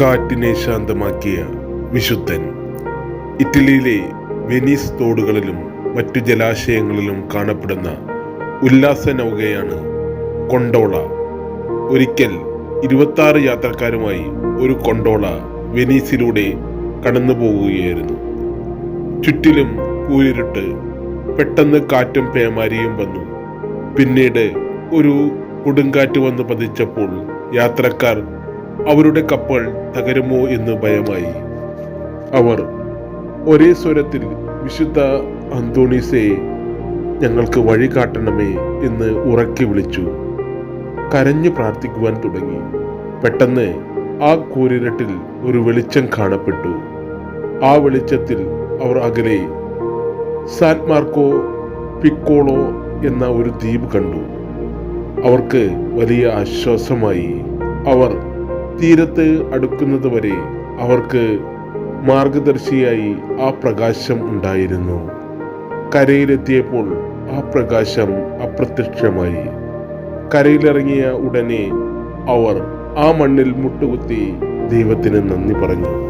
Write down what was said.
കാറ്റിനെ ശാന്തമാക്കിയ വിശുദ്ധൻ. ഇറ്റലിയിലെ വെനീസ് തോടുകളിലും മറ്റു ജലാശയങ്ങളിലും കാണപ്പെടുന്ന ഉല്ലാസ നൗകയാണ് കൊണ്ടോള. ഒരിക്കൽ ഇരുപത്താറ് യാത്രക്കാരുമായി ഒരു കൊണ്ടോള വെനീസിലൂടെ കടന്നു പോകുകയായിരുന്നു ചുറ്റിലും കൂരിരുട്ട് പെട്ടെന്ന് കാറ്റും പേമാരിയും വന്നു. പിന്നീട് ഒരു കൊടുങ്കാറ്റ് വന്ന് പതിച്ചപ്പോൾ യാത്രക്കാർ അവരുടെ കപ്പൽ തകരുമോ എന്ന് ഭയമായി. അവർ ഒരേ സ്വരത്തിൽ വിശുദ്ധ അന്തോണീസെ ഞങ്ങൾക്ക് വഴി കാട്ടണമേ എന്ന് ഉറക്കി വിളിച്ചു. കരഞ്ഞു പ്രാർത്ഥിക്കുവാൻ തുടങ്ങി. പെട്ടെന്ന് ആ കൂരിരട്ടിൽ ഒരു വെളിച്ചം കാണപ്പെട്ടു. ആ വെളിച്ചത്തിൽ അവർ അകലെ സാൻ മാർക്കോ പിക്കോളോ എന്ന ഒരു ദ്വീപ് കണ്ടു. അവർക്ക് വലിയ ആശ്വാസമായി. അവർ തീരത്ത് അടുക്കുന്നത് വരെ അവർക്ക് മാർഗദർശിയായി ആ പ്രകാശം ഉണ്ടായിരുന്നു. കരയിലെത്തിയപ്പോൾ ആ പ്രകാശം അപ്രത്യക്ഷമായി. കരയിലിറങ്ങിയ ഉടനെ അവർ ആ മണ്ണിൽ മുട്ടുകുത്തി ദൈവത്തിന് നന്ദി പറഞ്ഞു.